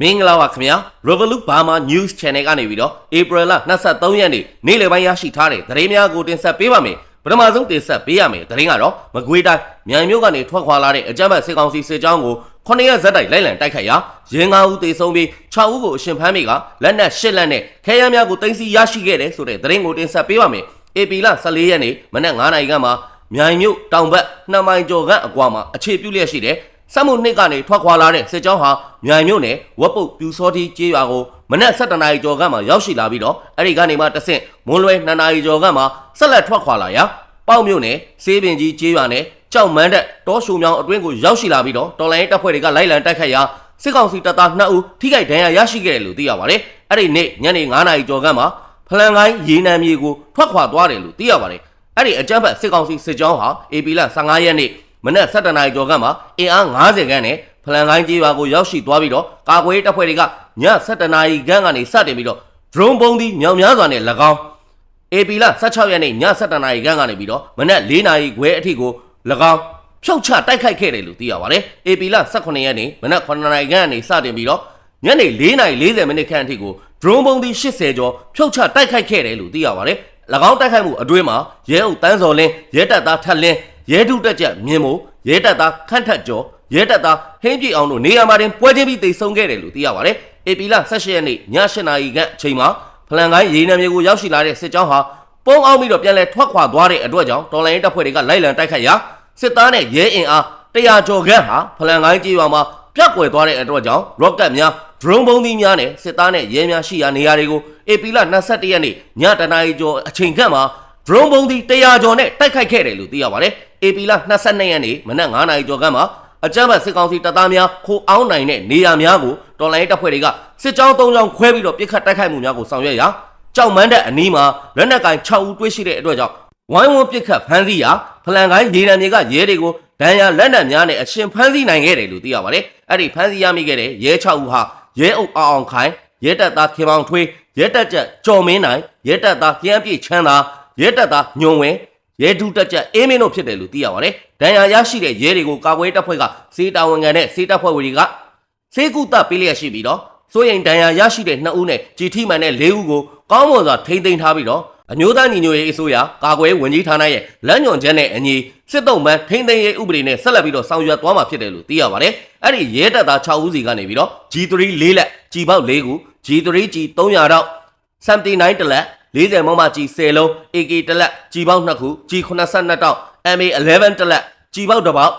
မင်္ဂလာပါခင်ဗျာ Revolut Burma News Channel ကနေပြီးတော့ April လ23ရက်နေ့နေ့လယ်ပိုင်းရရှိထားတဲ့သတင်းများကိုတင်ဆက်ပေးပါမယ်ပထမဆုံးတင်ဆက်ပေးရမယ်သတင်းကတော့မကွေးတိုင်းမြိုင်မြို့ကနေထွက်ခွာလာတဲ့အကြမ်းဖက်စစ်ကောင်စီစစ်ကြောင်းကို9ရက်ဇက်တိုက်လိုက်လံတိုက်ခိုက်ရာရင်း9ဦးသေဆုံးပြီး6ဦးကိုအရှင်ဖမ်းမိကလက်နက်8လက်နဲ့ခဲယမ်းများကိုတင်စီရရှိခဲ့တယ်ဆိုတဲ့သတင်းကိုတင်ဆက်ပေးပါမယ် AP လ14ရက်နေ့မနက်9နာရီခန့်မှာမြိုင်မြို့တောင်ဘက်2မိုင်ကျော်ခန့်အကွာမှာအခြေပြုလျက်ရှိတဲ့ စက်မှုနှစ်ကနေထွက်ခွာလာတဲ့စစ်ကြောင်းဟာမြိုင်မြို့နယ်ဝက်ပုတ်ပြူစောတိကျေးရွာကိုမနက်7:00နာရီကျော်ခန့်မှာရောက်ရှိလာပြီးတော့အဲ့ဒီကနေမှတဆင့်မွန်းလွဲ2နာရီကျော်ခန့်မှာဆက်လက်ထွက်ခွာလာရာပေါ့မြို့နယ်စေးပင်ကြီးကျေးရွာနဲ့ကြောက်မန်းတက်တောရှုံမြောင်အတွင်းကိုရောက်ရှိလာပြီးတော့တော်လိုင်းတပ်ဖွဲ့တွေကလိုက်လံတိုက်ခတ်ရာစစ်ကောင်စီတပ်သား2ဦးထိခိုက်ဒဏ်ရာရရှိခဲ့တယ်လို့သိရပါတယ်အဲ့ဒီနေ့ညနေ9:00နာရီကျော်ခန့်မှာဖလန်ကိုင်းရေနံမြေကိုထွက်ခွာသွားတယ်လို့သိရပါတယ်အဲ့ဒီအကြမ်းဖက်စစ်ကောင်စီစစ်ကြောင်းဟာ AP လ15ရက်နေ့ မနက်7:00နာရီကျော်ခန့်မှာအင်အား90ခန်းနဲ့ဖလန်ကိုင်းကျေးရွာကိုရောက်ရှိသွားပြီးတော့ကာကွယ်ရေးတပ်ဖွဲ့တွေကည7:00နာရီခန့်ကနေစတင်ပြီးတော့ drone ပုံးသီးမြောင်များစွာနဲ့၎င်း AP လ16ရက်နေ့ည7:00နာရီခန့်ကနေပြီးတော့မနက်4:00နာရီခွဲအထိကို၎င်းဖြုတ်ချတိုက်ခိုက်ခဲ့တယ်လို့သိရပါတယ်။ AP လ18ရက်နေ့မနက်9:00နာရီခန့်ကနေစတင်ပြီးတော့ညနေ4:40မိနစ်ခန့်အထိကို drone ပုံးသီး80ကျော်ဖြုတ်ချတိုက်ခိုက်ခဲ့တယ်လို့သိရပါတယ်။၎င်းတိုက်ခိုက်မှုအတွင်းမှာရဲအုပ်တန်းစော်လင်းရဲတပ်သားထက်လင်း ရဲဒုတက်ကြမြင်းမို့ရဲတပ်သားခန့်ထက်ကျော်ရဲတပ်သားဟင်းပြည့်အောင်တို့နေရာမှာတင်ပွဲချင်းပြီးတိတ်ဆုံးခဲ့တယ်လို့သိရပါတယ်။ AP လ18ရက်နေ့ည8:00နာရီခန့်အချိန်မှာဖလန်ကိုင်းရေနံမြေကိုရောက်ရှိလာတဲ့စစ်ကြောင်းဟာပုံအောင်ပြီးတော့ပြန်လဲထွက်ခွာသွားတဲ့အတွက်ကြောင့်တော်လိုင်းတပ်ဖွဲ့တွေကလိုက်လံတိုက်ခတ်ရာစစ်သားနဲ့ရဲအင်အား100ကျော်ခန့်ဟာဖလန်ကိုင်းကြီးရွာမှာပြတ်ကွယ်သွားတဲ့အတွက်ကြောင့် rocket များ drone ပုံးသီးများနဲ့စစ်သားနဲ့ရဲများရှိရာနေရာတွေကို AP လ22ရက်နေ့ညတနာရီကျော်အချိန်ခန့်မှာ drone ပုံးသီး100ကျော်နဲ့တိုက်ခိုက်ခဲ့တယ်လို့သိရပါတယ် AP လ22ရက်နေ့မနက်9နာရီကျော်ခန့်မှာအကြမ်းဖက်စစ်ကောင်စီတပ်သားများခိုးအောင်နိုင်တဲ့နေရာများကိုတော်လိုင်းတပ်ဖွဲ့တွေကစစ်ကြောင်း၃ကြောင်းခွဲပြီးတော့ပြစ်ခတ်တိုက်ခိုက်မှုများကိုဆောင်ရွက်ရာကြောက်မန်းတဲ့အနီးမှာလက်နက်ကင်6ဦးတွေ့ရှိတဲ့အတွက်ကြောင့်ဝိုင်းဝန်းပြစ်ခတ်ဖမ်းဆီးရာဖလန်ကိုင်းရေနံမြေကရဲတွေကိုဒဏ်ရာလက်နက်များနဲ့အရှင်ဖမ်းဆီးနိုင်ခဲ့တယ်လို့သိရပါတယ်။အဲ့ဒီဖမ်းဆီးရမိခဲ့တဲ့ရဲ6ဦးဟာရဲအုပ်အောင်အောင်ခိုင်ရဲတပ်သားခင်မောင်ထွေးရဲတပ်ချက်ကျော်မင်းနိုင်ရဲတပ်သားလျှမ်းပြည့်ချမ်းသာရဲတပ်သားညွန်ဝင်း ရဲဒုတက်ချက်အင်းမင်းတို့ဖြစ်တယ်လို့သိရပါတယ်။ဒဏ်ရာရရှိတဲ့ရဲတွေကိုကာကွယ်တပ်ဖွဲ့ကစေတာဝန်ခံတဲ့စေတပ်ဖွဲ့တွေကစေကူတပ်ပေးလျက်ရှိပြီးတော့စိုးရင်ဒဏ်ရာရရှိတဲ့2ဦးနဲ့ကြည်ထိမှန်တဲ့4ဦးကိုကောင်းမွန်စွာထိမ့်သိမ်းထားပြီးတော့အမျိုးသားညီညွတ်ရေးအစိုးရကာကွယ်ဝင်ကြီးဌာနရဲ့လမ်းညွှန်ချက်နဲ့အညီစစ်တုံးမှန်ထိမ့်သိမ်းရေးဥပဒေနဲ့ဆက်လက်ပြီးတော့ဆောင်ရွက်သွားမှာဖြစ်တယ်လို့သိရပါတယ်။အဲ့ဒီရဲတပ်သား6ဦးစီကနေပြီးတော့ G3 ၄လက်ကြီးပေါက်၄ခု G3 G 300တော့79တလက် 40မမကြီး10လုံး AK တလက်ကြီးပေါက်2ခု G82 တောက် MA 11တလက်ကြီးပေါက်တစ်ပေါက်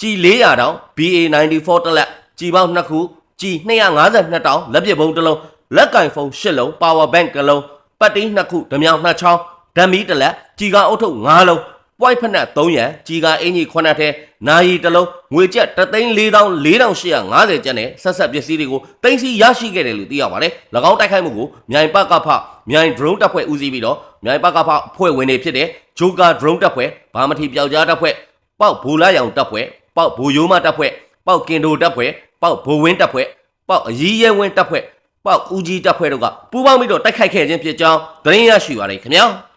G 400တောင် BA 94တလက်ကြီးပေါက်2ခု G 252တောင်လက်ပစ်ဘုံတစ်လုံးလက်ကင်ဖုန်း10လုံး Power Bank တစ်လုံးပတ်တင်း2ခုဓမြောင်2ချောင်းဓမီတစ်လက်ကြီးကအုတ်ထုတ်5လုံး ပွိုက်ဖက်နဲ့3ရန်ကြီးကအင်ကြီး9ထဲနာယီတစ်လုံးငွေကျပ်3,4850ကျပ်နဲ့ဆက်ဆက်ပစ္စည်းတွေကိုတင်စီရရှိခဲ့တယ်လို့သိရပါတယ်။၎င်းတိုက်ခိုက်မှုကိုမြိုင်ပကဖမြိုင် drone တပ်ဖွဲ့ဦးစီးပြီးတော့မြိုင်ပကဖအဖွဲ့ဝင်တွေဖြစ်တဲ့ဂျိုကာ drone တပ်ဖွဲ့ဘာမထီပျောက်ကြားတပ်ဖွဲ့ပေါက်ဘူလာရောင်တပ်ဖွဲ့ပေါက်ဘူယိုမတပ်ဖွဲ့ပေါက်ကင်ဒိုတပ်ဖွဲ့ပေါက်ဘိုဝင်းတပ်ဖွဲ့ပေါက်အရီးရဲဝင်းတပ်ဖွဲ့ပေါက်ဦးကြီးတပ်ဖွဲ့တို့ကပူးပေါင်းပြီးတော့တိုက်ခိုက်ခဲ့ခြင်းဖြစ်ကြောင်းသတင်းရရှိပါတယ်ခင်ဗျာ။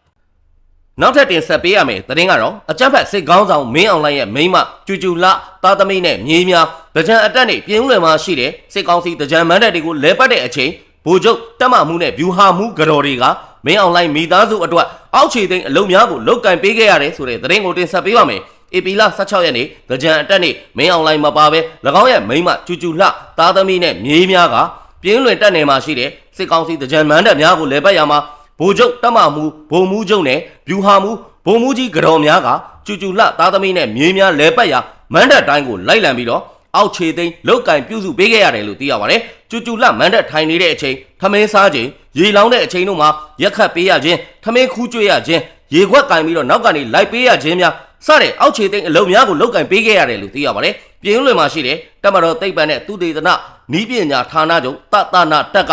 နောက်ထပ်တင်ဆက်ပေးရမယ်သတင်းကတော့အကြမ်းဖက်စစ်ကောင်းဆောင်မင်းအောင်လှိုင်ရဲ့မိန်းမကျူကျူလသားသမီးနဲ့မြေးများတကြံအတက်နဲ့ပြင်းဦးလယ်မှာရှိတဲ့စစ်ကောင်းစီတကြံမန်းတက်တွေကိုလဲပတ်တဲ့အချိန်ဗိုလ်ချုပ်တက်မမှုနဲ့ဗျူဟာမှုကတော်တွေကမင်းအောင်လှိုင်မိသားစုအတွက်အောက်ခြေသိမ်းအလုံများကိုလုတ်ကင်ပေးခဲ့ရတယ်ဆိုတဲ့သတင်းကိုတင်ဆက်ပေးပါမယ်ဧပြီလ16ရက်နေ့တကြံအတက်နေ့မင်းအောင်လှိုင်မပါဘဲ၎င်းရဲ့မိန်းမကျူကျူလှသားသမီးနဲ့မြေးများကပြင်းလွင်တက်နေမှာရှိတဲ့စစ်ကောင်းစီတကြံမန်းတက်များကိုလဲပတ်ရမှာ ဗိုလ်ချုပ်တက်မမှုဗိုလ်မှုချုပ်နဲ့ဗျူဟာမှုဗိုလ်မှုကြီးကတော်များကကျူကျူလှသားသမီးနဲ့မြေးများလဲပတ်ရမန်းတက်တိုင်းကိုလိုက်လံပြီးတော့အောက်ခြေသိမ်းလုတ်ကင်ပြုစုပေးခဲ့ရတယ်လို့သိရပါတယ်။ကျူကျူလှမန်းတက်ထိုင်နေတဲ့အချိန်ထမင်းစားချိန်ရေလောင်းတဲ့အချိန်တို့မှာရက်ခတ်ပေးရခြင်းထမင်းခူးကျွေးရခြင်းရေခွက်ကင်ပြီးတော့နောက်ကနေလိုက်ပေးရခြင်းများစတဲ့အောက်ခြေသိမ်းအလုံးများကိုလုတ်ကင်ပေးခဲ့ရတယ်လို့သိရပါတယ်။ပြင်းလွင်မှာရှိတဲ့တမတော်သိပ္ပံနဲ့သူတေသနနီးပညာဌာနချုပ်တတနာတက်က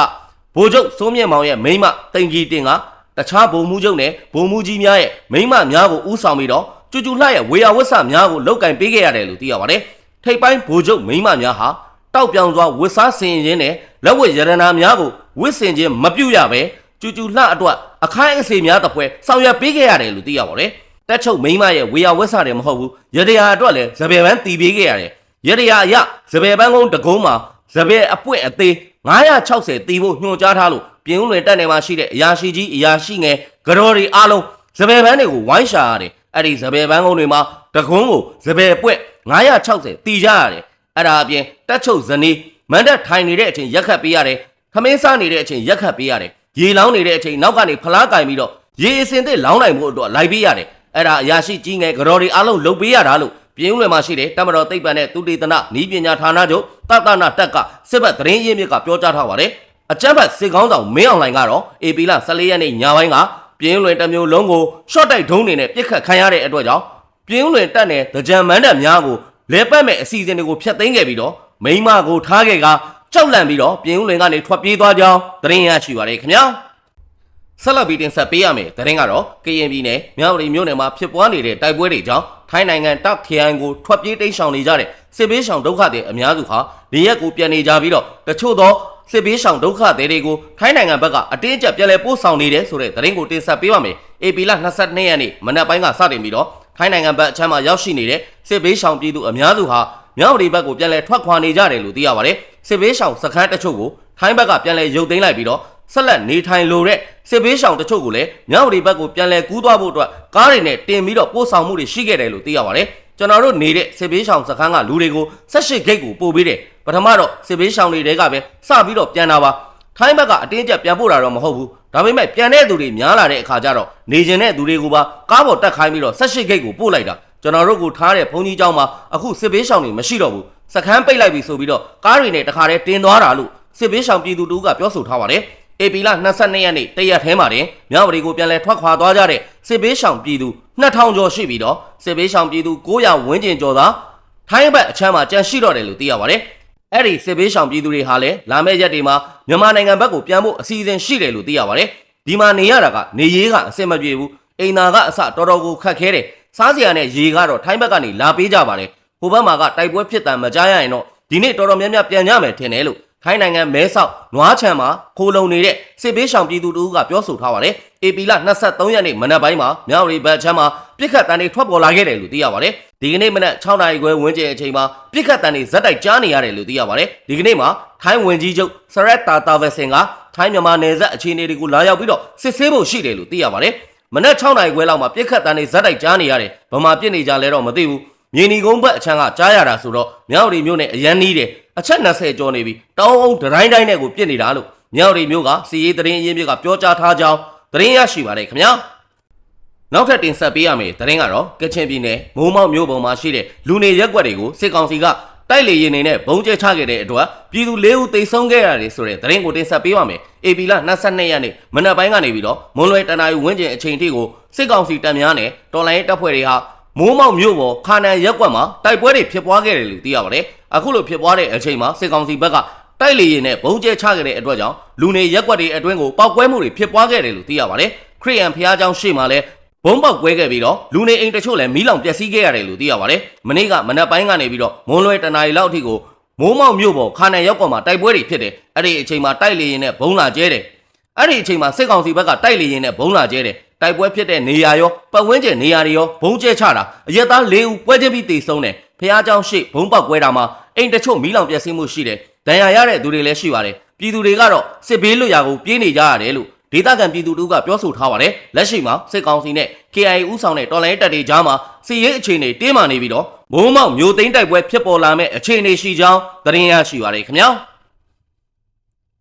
ဗိုလ်ချုပ်စိုးမြင့်မောင်ရဲ့မိန်းမတင်ကြီးတင်ကတခြားဗိုလ်မှူးချုပ်နဲ့ဗိုလ်မှူးကြီးများရဲ့မိန်းမများကိုဥဆောင်ပြီးတော့ကျူကျူလှရဲ့ဝေယဝတ်ဆများကိုလုတ်ကင်ပေးခဲ့ရတယ်လို့သိရပါတယ်။ထိပ်ပိုင်းဗိုလ်ချုပ်မိန်းမများဟာတောက်ပြောင်စွာဝတ်စားဆင်ရင်နဲ့လက်ဝတ်ရတနာများကိုဝတ်ဆင်ခြင်းမပြုတ်ရပဲကျူကျူလှအတွက်အခိုင်အစေများတစ်ဖွဲဆောင်ရွက်ပေးခဲ့ရတယ်လို့သိရပါတယ်။တက်ချုပ်မိန်းမရဲ့ဝေယဝတ်ဆတယ်မဟုတ်ဘူးရတရာအတွက်လည်းသပယ်ပန်းတီးပေးခဲ့ရတယ်။ရတရာအရသပယ်ပန်းကုန်းတကုံးမှာသပယ်အပွင့်အသေး 960တီးဖို့ညွှန်ကြားထားလို့ပြင်ဦးလွင်တက်နေမှာရှိတဲ့အရာရှိကြီးအရာရှိငယ်ကတော်တွေအားလုံးစပယ်ပန်းတွေကိုဝိုင်းရှာရတယ်အဲ့ဒီစပယ်ပန်းကုန်းတွေမှာတကွန်းကိုစပယ်ပွက်960တီးကြရတယ်အဲ့ဒါအပြင်တက်ချုပ်ဇနီးမန်တက်ထိုင်နေတဲ့အချိန်ရက်ခတ်ပေးရတယ်ခမင်းစားနေတဲ့အချိန်ရက်ခတ်ပေးရတယ်ရေလောင်းနေတဲ့အချိန်နောက်ကနေဖလားကင်ပြီးတော့ရေအစင်သစ်လောင်းနိုင်မှုအတွက်လိုက်ပေးရတယ်အဲ့ဒါအရာရှိကြီးငယ်ကတော်တွေအားလုံးလုပ်ပေးရတာလို့ ပြင်းဦးလွယ်မှာရှိတဲ့တမတော်သိပ္ပံနဲ့သူတေသနဤပညာဌာနချုပ်တတနာတက်ကစစ်ဘက်သတင်းရင်းမြစ်ကပြောကြားထားပါတယ်အကြမ်းဖက်စစ်ကောင်းဆောင်မင်းအောင်လှိုင်ကတော့ AP လ14ရက်နေ့ညပိုင်းကပြင်းဦးလွယ်တစ်မျိုးလုံးကို short တိုက်ဒုံးနေနဲ့ပြစ်ခတ်ခံရတဲ့အတွက်ကြောင့်ပြင်းဦးလွယ်တက်တဲ့ကြံမန်းတက်များကိုလဲပတ်မဲ့အစီအစဉ်တွေကိုဖျက်သိမ်းခဲ့ပြီးတော့မိန်းမကိုထားခဲ့ကကြောက်လန့်ပြီးတော့ပြင်းဦးလွင်ကနေထွက်ပြေးသွားကြောင်းသတင်းရရှိပါတယ်ခင်ဗျာ ဆက်လက်ပြီးတင်ဆက်ပေးရမယ်။သတင်းကတော့ကရင်ပြည်နယ်မြောက်ရီမြို့နယ်မှာဖြစ်ပွားနေတဲ့တိုက်ပွဲတွေကြောင့်ထိုင်းနိုင်ငံတောက်ခရိုင်ကိုထွက်ပြေးတိမ်းရှောင်နေကြတဲ့စစ်ဘေးရှောင်ဒုက္ခသည်အများစုဟာနေရက်ကိုပြန်နေကြပြီးတော့တချို့သောစစ်ဘေးရှောင်ဒုက္ခသည်တွေကိုထိုင်းနိုင်ငံဘက်ကအတင်းအကျပ်ပြန်လည်ပို့ဆောင်နေတယ်ဆိုတဲ့သတင်းကိုတင်ဆက်ပေးပါမယ်။ AP လ22ရက်နေ့မနက်ပိုင်းကစတင်ပြီးတော့ထိုင်းနိုင်ငံဘက်အချမ်းမှာရောက်ရှိနေတဲ့စစ်ဘေးရှောင်ပြည်သူအများစုဟာမြောက်ရီဘက်ကိုပြန်လည်ထွက်ခွာနေကြတယ်လို့သိရပါတယ်။စစ်ဘေးရှောင်စခန်းတချို့ကိုထိုင်းဘက်ကပြန်လည်ရုပ်သိမ်းလိုက်ပြီးတော့ ဆက်လက်နေထိုင်လိုတဲ့စစ်ဘေးရှောင်တချို့ကိုလည်းမြောက်ရီဘက်ကိုပြန်လည်ကူးသွားဖို့အတွက်ကားတွေနဲ့တင်ပြီးတော့ပို့ဆောင်မှုတွေရှိခဲ့တယ်လို့သိရပါတယ်။ကျွန်တော်တို့နေတဲ့စစ်ဘေးရှောင်စခန်းကလူတွေကိုဆက်ရှိဂိတ်ကိုပို့ပေးတယ်။ပထမတော့စစ်ဘေးရှောင်တွေတဲကပဲစပြီးတော့ပြန်တာပါ။ထိုင်းဘက်ကအတင်းကျပ်ပြန်ပို့တာတော့မဟုတ်ဘူး။ဒါပေမဲ့ပြန်တဲ့သူတွေများလာတဲ့အခါကျတော့နေကျင်တဲ့သူတွေကိုပါကားပေါ်တက်ခိုင်းပြီးတော့ဆက်ရှိဂိတ်ကိုပို့လိုက်တာ။ကျွန်တော်တို့ကိုထားတဲ့ဘုံကြီးကျောင်းမှာအခုစစ်ဘေးရှောင်တွေမရှိတော့ဘူး။စခန်းပိတ်လိုက်ပြီဆိုပြီးတော့ကားတွေနဲ့တခါတည်းတင်သွားတာလို့စစ်ဘေးရှောင်ပြည်သူတို့ကပြောဆိုထားပါတယ်။ AP လ22ရက်နေ့တရက်ထဲမှာတင်မြောက်ဝတီကိုပြန်လည်ထွက်ခွာသွားကြတဲ့စစ်ဘေးရှောင်ပြည်သူ2000ကျော်ရှိပြီးတော့စစ်ဘေးရှောင်ပြည်သူ900ဝန်းကျင်ကျော်သာထိုင်းဘက်အချမ်းမှာကြန့်ရှိတော့တယ်လို့သိရပါတယ်။အဲ့ဒီစစ်ဘေးရှောင်ပြည်သူတွေဟာလည်းလာမယ့်ရက်တွေမှာမြန်မာနိုင်ငံဘက်ကိုပြန်ဖို့အစီအစဉ်ရှိတယ်လို့သိရပါတယ်။ဒီမှာနေရတာကနေရေးကအဆင်မပြေဘူး။အိမ်သာကအစတော်တော်ကိုခက်ခဲတယ်။စားစရာနဲ့ရေကတော့ထိုင်းဘက်ကနေလာပေးကြပါတယ်။ဟိုဘက်မှာကတိုက်ပွဲဖြစ်တာမကြားရရင်တော့ဒီနေ့တော်တော်များများပြန်ကြမယ်ထင်တယ်လို့ ထိုင်းနိုင်ငံမဲဆောက်နွားချံမှာခိုးလုံနေတဲ့စစ်ဘေးရှောင်ပြည်သူတို့ကပြောဆိုထားပါတယ်။ AP လ23ရက်နေ့မနက်ပိုင်းမှာမြောက်ရီဘတ်ချမ်းမှာပြစ်ခတ်တန်တွေထွက်ပေါ်လာခဲ့တယ်လို့သိရပါတယ်။ဒီကနေ့မနက်6နာရီခွဲဝန်းကျင်အချိန်မှာပြစ်ခတ်တန်တွေဇက်တိုက်ကြားနေရတယ်လို့သိရပါတယ်။ဒီကနေ့မှာထိုင်းဝင်ကြီးချုပ်ဆရက်တာတာဗက်စင်ကထိုင်းမြန်မာနယ်စပ်အခြေအနေတွေကိုလာရောက်ပြီးတော့စစ်ဆေးဖို့ရှိတယ်လို့သိရပါတယ်။မနက်6နာရီခွဲလောက်မှာပြစ်ခတ်တန်တွေဇက်တိုက်ကြားနေရတယ်။ဗမာပြစ်နေကြလဲတော့မသိဘူး။ မြေနီကုန်းဘက်အချမ်းကကြားရတာဆိုတော့မြောက်ရီမြို့နဲ့အရန်နီးတယ်အချက်20ကျော်နေပြီတောင်းအောင်ဒတိုင်းတိုင်းနဲ့ကိုပြစ်နေတာလို့မြောက်ရီမြို့ကစီရေးသတင်းအရင်းမြစ်ကပြောကြားထားကြောင်းသတင်းရရှိပါတယ်ခင်ဗျာနောက်ထပ်တင်ဆက်ပေးရမယ့်သတင်းကတော့ကချင်ပြည်နယ်မိုးမောက်မြို့ပေါ်မှာရှိတဲ့လူနေရက်ွက်တွေကိုစစ်ကောင်စီကတိုက်လေရင်နေနဲ့ဘုံကျဲချခဲ့တဲ့အတွက်ပြည်သူ၄ဦးတိတ်ဆုံးခဲ့ရတယ်ဆိုတဲ့သတင်းကိုတင်ဆက်ပေးပါမယ်။ AP လ22ရက်နေ့မနက်ပိုင်းကနေပြီးတော့မွန်လွယ်တနာရီဝင်းကျင်အချိန်ထိကိုစစ်ကောင်စီတပ်များနဲ့တော်လိုင်းတပ်ဖွဲ့တွေဟာ မိုးမောက်မြို့ပေါ်ခါနန်ရက်ကွက်မှာတိုက်ပွဲတွေဖြစ်ပွားခဲ့တယ်လို့သိရပါတယ်။အခုလိုဖြစ်ပွားတဲ့အချိန်မှာစစ်ကောင်စီဘက်ကတိုက်လေရင်နဲ့ဘုံကျဲချခဲ့တဲ့အတွက်ကြောင့်လူနေရက်ကွက်တွေအတွင်းကိုပောက်ကွဲမှုတွေဖြစ်ပွားခဲ့တယ်လို့သိရပါတယ်။ခရီးယန်ဖျားเจ้าရှေ့မှာလည်းဘုံပေါက်ကွဲခဲ့ပြီးတော့လူနေအိမ်တချို့လည်းမီးလောင်ပျက်စီးခဲ့ရတယ်လို့သိရပါတယ်။မနေ့ကမနက်ပိုင်းကနေပြီးတော့မွန်လွယ်တနာရီလောက်အထိကိုမိုးမောက်မြို့ပေါ်ခါနန်ရက်ကွက်မှာတိုက်ပွဲတွေဖြစ်တယ်။အဲ့ဒီအချိန်မှာတိုက်လေရင်နဲ့ဘုံလာကျဲတယ်။အဲ့ဒီအချိန်မှာစစ်ကောင်စီဘက်ကတိုက်လေရင်နဲ့ဘုံလာကျဲတယ်။ တိုက်ပွဲဖြစ်တဲ့နေရာရောပတ်ဝန်းကျင်နေရာတွေရောဘုံကျဲချတာအရက်သား၄ဦးပွဲချင်းပြီးတေဆုံးတယ်။ဖះเจ้าရှေ့ဘုံပေါက်ကွဲတာမှာအိမ်တချို့မီးလောင်ပျက်စီးမှုရှိတယ်။ဒဏ်ရာရတဲ့သူတွေလည်းရှိပါတယ်။ပြည်သူတွေကတော့စစ်ဘေးလွတ်ရာကိုပြေးနေကြရတယ်လို့ဒေသခံပြည်သူတို့ကပြောဆိုထားပါတယ်။လက်ရှိမှာစစ်ကောင်စီနဲ့ KIA ဦးဆောင်တဲ့တော်လိုင်းတပ်တွေကြားမှာစီရေးအခြေအနေတင်းမာနေပြီးတော့မိုးမောက်မျိုးသိန်းတိုက်ပွဲဖြစ်ပေါ်လာမဲ့အခြေအနေရှိကြောင်းသတင်းရရှိပါတယ်ခင်ဗျာ။